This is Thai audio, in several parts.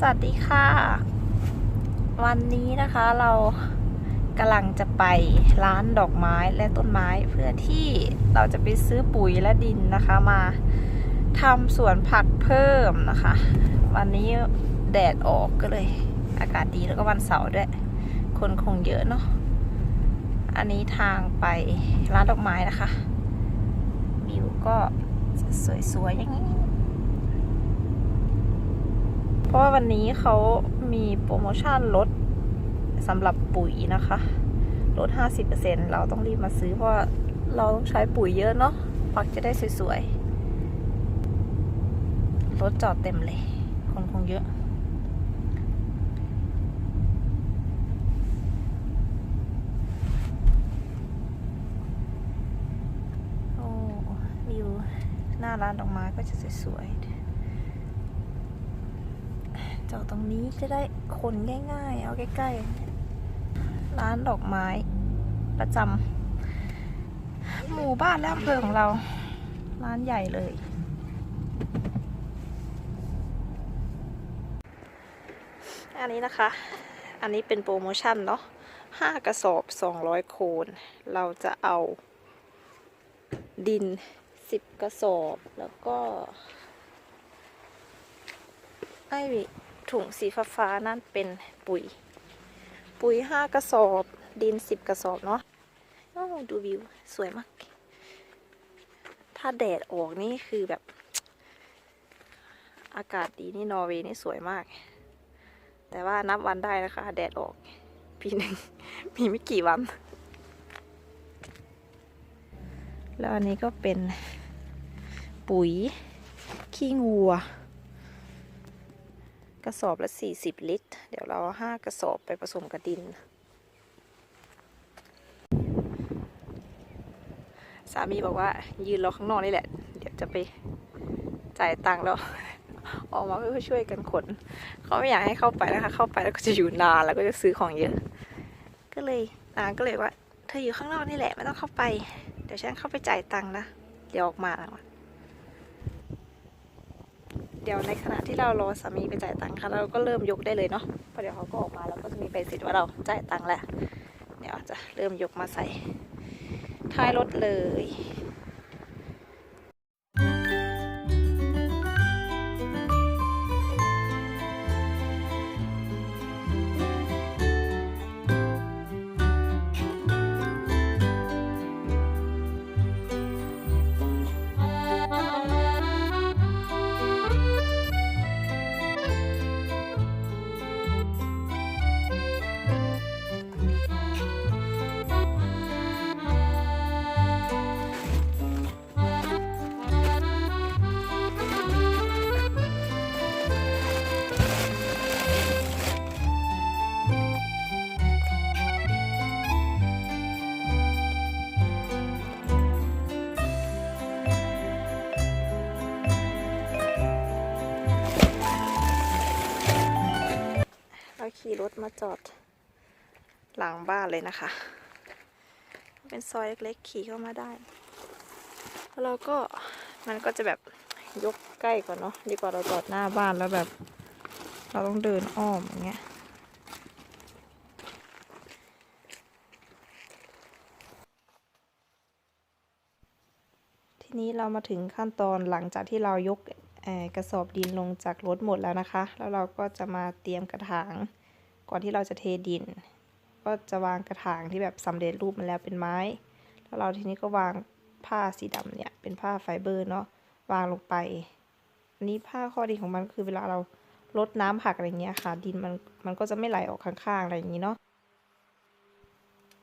สวัสดีค่ะ วันนี้นะคะเรากำลังจะไปร้านดอกไม้และต้นไม้เพื่อที่เราจะไปซื้อปุ๋ยและดินนะคะมาทำสวนผักเพิ่มนะคะ วันนี้แดดออกก็เลย อากาศดีแล้วก็วันเสาร์ด้วย คนคงเยอะเนาะอันนี้ทางไปร้านดอกไม้นะคะวิวก็สวยๆอย่างนี้ เพราะว่าวันนี้เขามีโปรโมชั่นลดสำหรับปุ๋ยนะคะ ลด 50%เราต้องรีบมาซื้อเพราะเราต้องใช้ปุ๋ยเยอะเนาะผักจะได้สวยๆ รถจอดเต็มเลย คนคงเยอะโอ้วิวหน้าร้านดอกไม้ก็จะสวยๆ อดตรงนี้จะได้คนง่าย ๆ เอาใกล้ๆ ร้านดอกไม้ประจำหมู่บ้านและอำเภอของเรา ร้านใหญ่เลย อันนี้นะคะ อันนี้เป็นโปรโมชั่นเนาะห้ากระสอบสองร้อยโคน เราจะเอาดินสิบกระสอบแล้วก็ไอ้ ถุงสีฟ้าๆนั่นเป็นปุ๋ย ปุ๋ยห้ากระสอบดินสิบกระสอบเนาะอ้ดูวิว สวยมาก ถ้าแดดออกนี่คือแบบ อากาศดีนี่นอร์เวย์นี่สวยมาก แต่ว่านับวันได้นะคะ แดดออก ปีหนึ่ง มีไม่กี่วัน แล้วอันนี้ก็เป็นปุ๋ยขี้งัว กระสอบละ 40 ลิตร เดี๋ยวเราเอาห้ากระสอบไปผสมกับดิน สามีบอกว่ายืนรอข้างนอกนี่แหละ เดี๋ยวจะไปจ่ายตังค์แล้ว ออกมาเพื่อช่วยกันขน เขาไม่อยากให้เข้าไปนะคะ เข้าไปแล้วก็จะอยู่นานแล้วก็จะซื้อของเยอะ ก็เลยนางก็เลยว่า เธออยู่ข้างนอกนี่แหละไม่ต้องเข้าไป เดี๋ยวฉันเข้าไปจ่ายตังค์นะ เดี๋ยวออกมาแล้ว เดี๋ยวในขณะที่เรารอสามีไปจ่ายตังค์ค่ะเราก็เริ่มยกได้เลยเนาะเพราะเดี๋ยวเขาก็ออกมาแล้วก็จะมีใบเสร็จว่าเราจ่ายตังค์แล้วเดี๋ยวจะเริ่มยกมาใส่ท้ายรถเลย ขี่รถมาจอดหลังบ้านเลยนะคะ เป็นซอยเล็กๆขี่เข้ามาได้แล้วเราก็มันก็จะแบบยกใกล้กว่าเนาะดีกว่าเราจอดหน้าบ้านแล้วแบบ เราต้องเดินอ้อมอย่างเงี้ยทีนี้เรามาถึงขั้นตอนหลังจากที่เรายกกระสอบดินลงจากรถหมดแล้วนะคะ แล้วเราก็จะมาเตรียมกระถาง ก่อนที่เราจะเทดิน ก็จะวางกระถางที่แบบสำเร็จรูปมาแล้วเป็นไม้ แล้วเราทีนี้ก็วางผ้าสีดำเนี่ย เป็นผ้าไฟเบอร์เนาะวางลงไป อันนี้ผ้าข้อดีของมันคือเวลาเราลดน้ำผักอะไรเงี้ยค่ะ ดินมันมันก็จะไม่ไหลออกข้างๆอะไรอย่างนี้เนาะ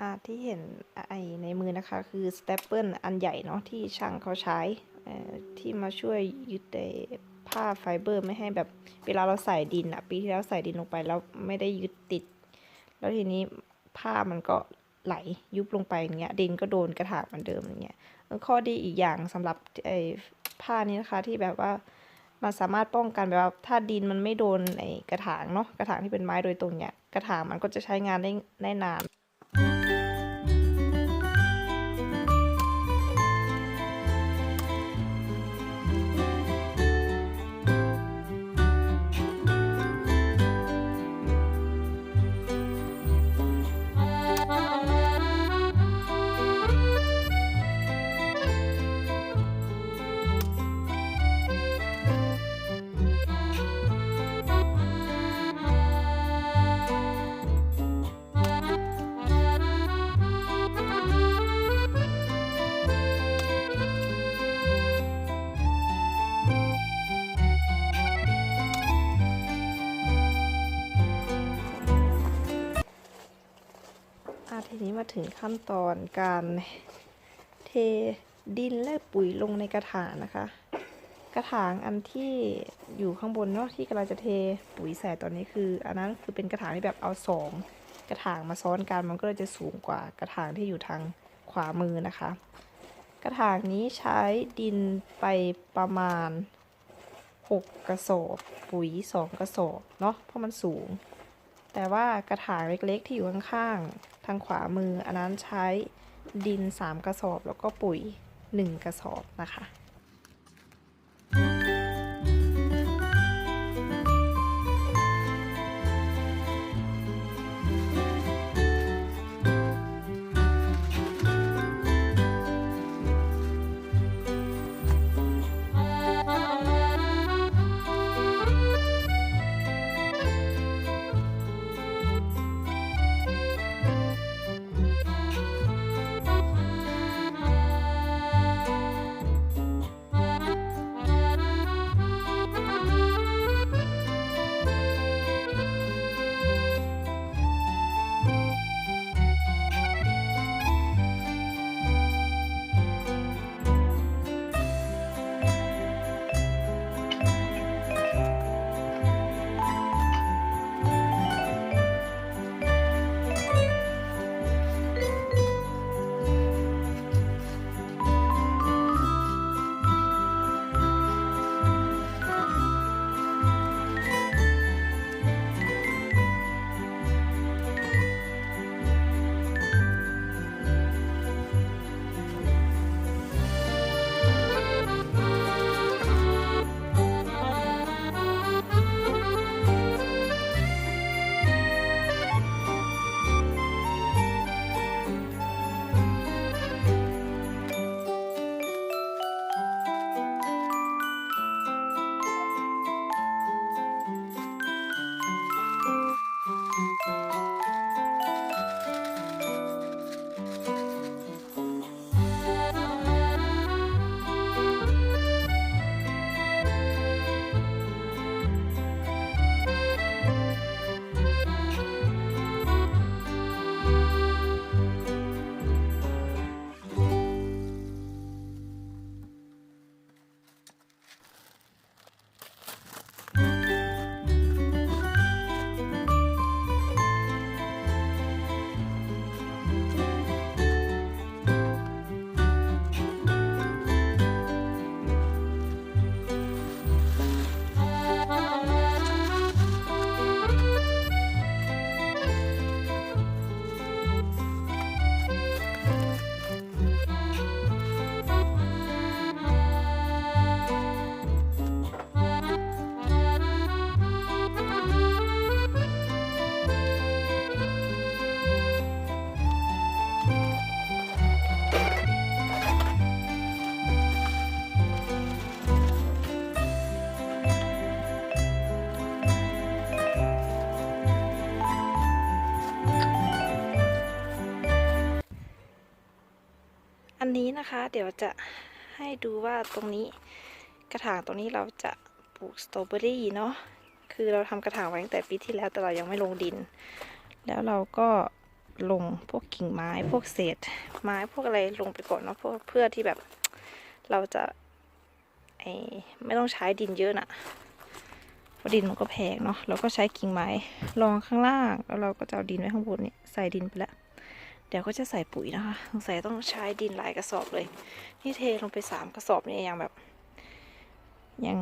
อ่าที่เห็นไอในมือนะคะคือสเตปเปิลอันใหญ่เนาะที่ช่างเขาใช้ที่มาช่วยยึด ผ้าไฟเบอร์ไม่ให้แบบเวลาเราใส่ดินอะปีที่แล้วใส่ดินลงไปแล้วไม่ได้ยึดติด แล้วทีนี้ผ้ามันก็ไหลยุบลงไปอย่างเงี้ยดินก็โดนกระถางเหมือนเดิมอย่างเงี้ยข้อดีอีกอย่างสำหรับไอ้ผ้านี้นะคะที่แบบว่ามันสามารถป้องกันแบบว่าถ้าดินมันไม่โดนไอ้กระถางเนาะกระถางที่เป็นไม้โดยตรงเนี้ยกระถางมันก็จะใช้งานได้ได้นาน ถึงขั้นตอนการเทดินและปุ๋ยลงในกระถางนะคะ กระถางอันที่อยู่ข้างบนเนาะที่กำลังจะเทปุ๋ยใส่ตอนนี้คือ อันนั้นคือเป็นกระถางที่แบบเอาสองกระถางมาซ้อนกันมันก็เลยจะสูงกว่ากระถางที่อยู่ทางขวามือนะคะ กระถางนี้ใช้ดินไปประมาณ 6 กระสอบปุ๋ย 2 กระสอบเนาะเพราะมันสูง แต่ว่ากระถางเล็กๆ ที่อยู่ข้างๆ ทางขวามือ อันนั้นใช้ดิน 3 กระสอบแล้วก็ปุ๋ย 1 กระสอบนะคะ นะคะ เดี๋ยวจะให้ดูว่าตรงนี้กระถางตรงนี้เราจะปลูกสตรอเบอรี่เนาะคือเราทำกระถางไว้ตั้งแต่ปีที่แล้วแต่เรายังไม่ลงดิน แล้วเราก็ลงพวกกิ่งไม้พวกเศษ ไม้พวกอะไรลงไปก่อนเนาะเพื่อเพื่อที่แบบเราจะไอไม่ต้องใช้ดินเยอะน่ะเพราะดินมันก็แพงเนาะเราก็ใช้กิ่งไม้รองข้างล่าง แล้วเราก็จะเอาดินไว้ข้างบนนี่ใส่ดินไปแล้ว ดี๋ยวก็จะใส่ปุ๋ยนะคะสงสัยต้องใช้ดินหลายกระสอบเลย นี่เทลงไปสามกระสอบนี่ยังแบบ ยัง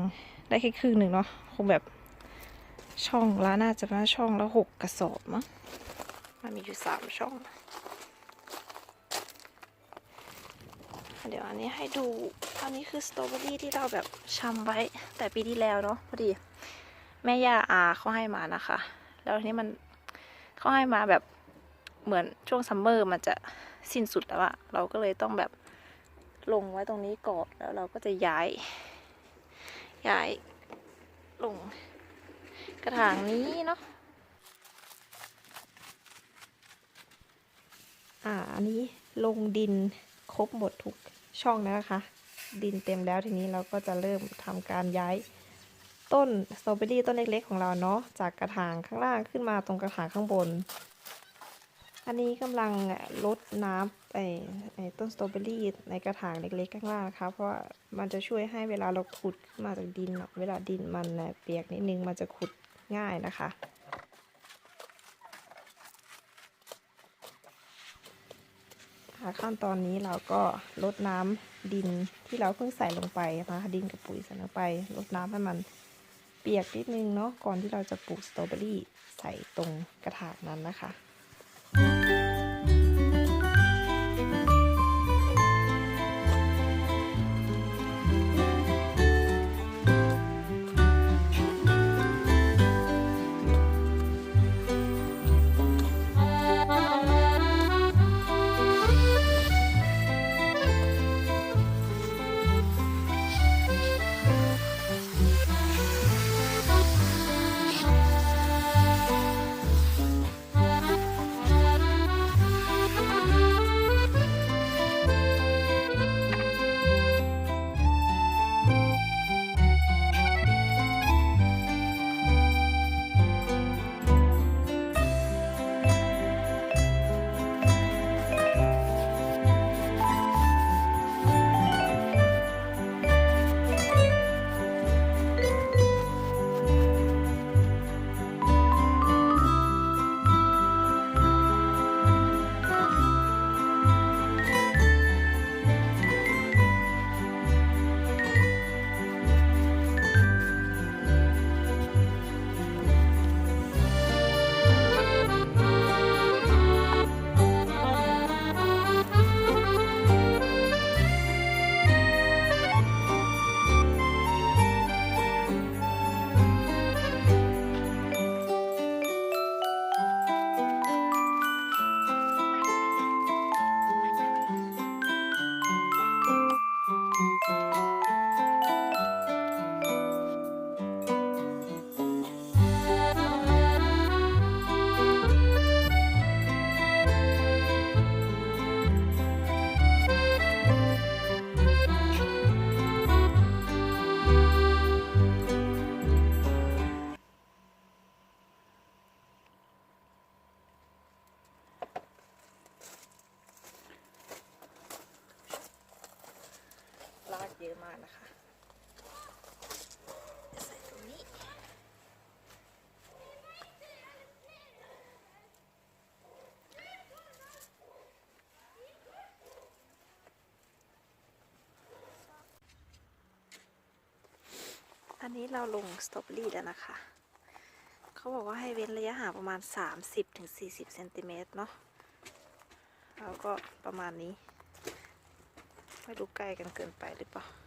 ได้แค่ครึ่งหนึ่งเนาะคงแบบช่องละน่าจะมาช่องละหกกระสอบมั้งมันมีอยู่สามช่อง เดี๋ยวอันนี้ให้ดูอันนี้คือสตรอเบอรี่ที่เราแบบชำไว้แต่ปีที่แล้วเนาะพอดี แม่ย่าอาเขาให้มานะคะ แล้วทีนี้มันเขาให้มาแบบ เหมือนช่วงซัมเมอร์มันจะสิ้นสุดแล้วอะเราก็เลยต้องแบบลงไว้ตรงนี้ก่อนแล้วเราก็จะย้าย ย้ายลงกระถางนี้เนาะอ่าอันนี้ลงดินครบหมดทุกช่องแล้วนะคะ ดินเต็มแล้วทีนี้เราก็จะเริ่มทำการย้ายต้นสตรอเบอรี่ต้นเล็กๆของเราเนาะจากกระถางข้างล่างขึ้นมาตรงกระถางข้างบน อันนี้กำลังลดน้ำไอ้ไอ้ต้นสตรอเบอรี่ในกระถางเล็กๆข้างล่างนะคะเพราะว่ามันจะช่วยให้เวลาเราขุดมาจากดินเนาะเวลาดินมันเปียกนิดนึงมันจะขุดง่ายนะคะค่ะขั้นตอนนี้เราก็ลดน้ำดินที่เราเพิ่งใส่ลงไปนะคะดินกับปุ๋ยใส่ลงไปลดน้ำให้มันเปียกนิดนึงเนาะก่อนที่เราจะปลูกสตรอเบอรี่ใส่ตรงกระถางนั้นนะคะ เยอะมากนะคะใส่ตรงนี้ อันนี้เราลงสตรอเบอรี่แล้วนะคะ เขาบอกว่าให้เว้นระยะห่างประมาณ 30-40เซนติเมตรเนาะแล้วก็ประมาณนี้ ไม่ดูใกล้กันเกินไปหรือเปล่า